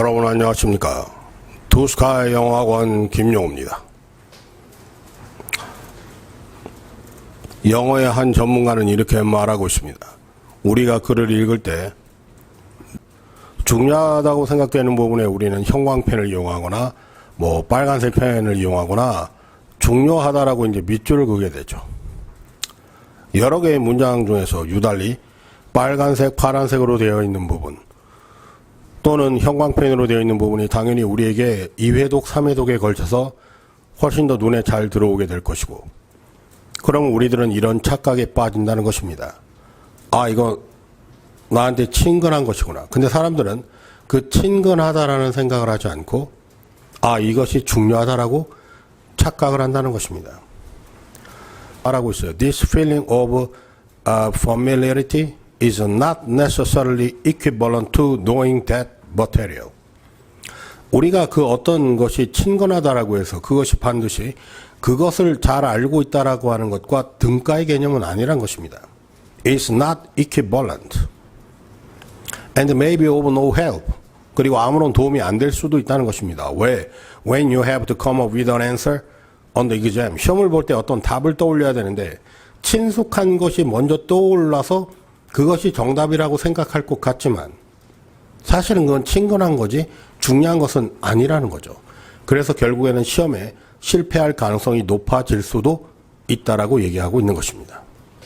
여러분 안녕하십니까. 두스카이 영어학원 김용호입니다. 영어의 한 전문가는 이렇게 말하고 있습니다. 우리가 글을 읽을 때 중요하다고 생각되는 부분에 우리는 형광펜을 이용하거나 뭐 빨간색 펜을 이용하거나 중요하다라고 이제 밑줄을 그게 되죠. 여러 개의 문장 중에서 유달리 빨간색, 파란색으로 되어 있는 부분 또는 형광펜으로 되어 있는 부분이 당연히 우리에게 2회독, 3회독에 걸쳐서 훨씬 더 눈에 잘 들어오게 될 것이고 그럼 우리들은 이런 착각에 빠진다는 것입니다. 아, 이거 나한테 친근한 것이구나. 근데 사람들은 그 친근하다라는 생각을 하지 않고 아, 이것이 중요하다라고 착각을 한다는 것입니다. 말하고 있어요. This feeling of uh, familiarity is not necessarily equivalent to knowing that material. 우리가 그 어떤 것이 친근하다라고 해서 그것이 반드시 그것을 잘 알고 있다라고 하는 것과 등가의 개념은 아니란 것입니다. It's not equivalent. And maybe of no help. 그리고 아무런 도움이 안 될 수도 있다는 것입니다. 왜? When you have to come up with an answer on the exam. 시험을 볼 때 어떤 답을 떠올려야 되는데 친숙한 것이 먼저 떠올라서 그것이 정답이라고 생각할 것 같지만 사실은 그건 친근한 거지 중요한 것은 아니라는 거죠. 그래서 결국에는 시험에 실패할 가능성이 높아질 수도 있다라고 얘기하고 있는 것입니다.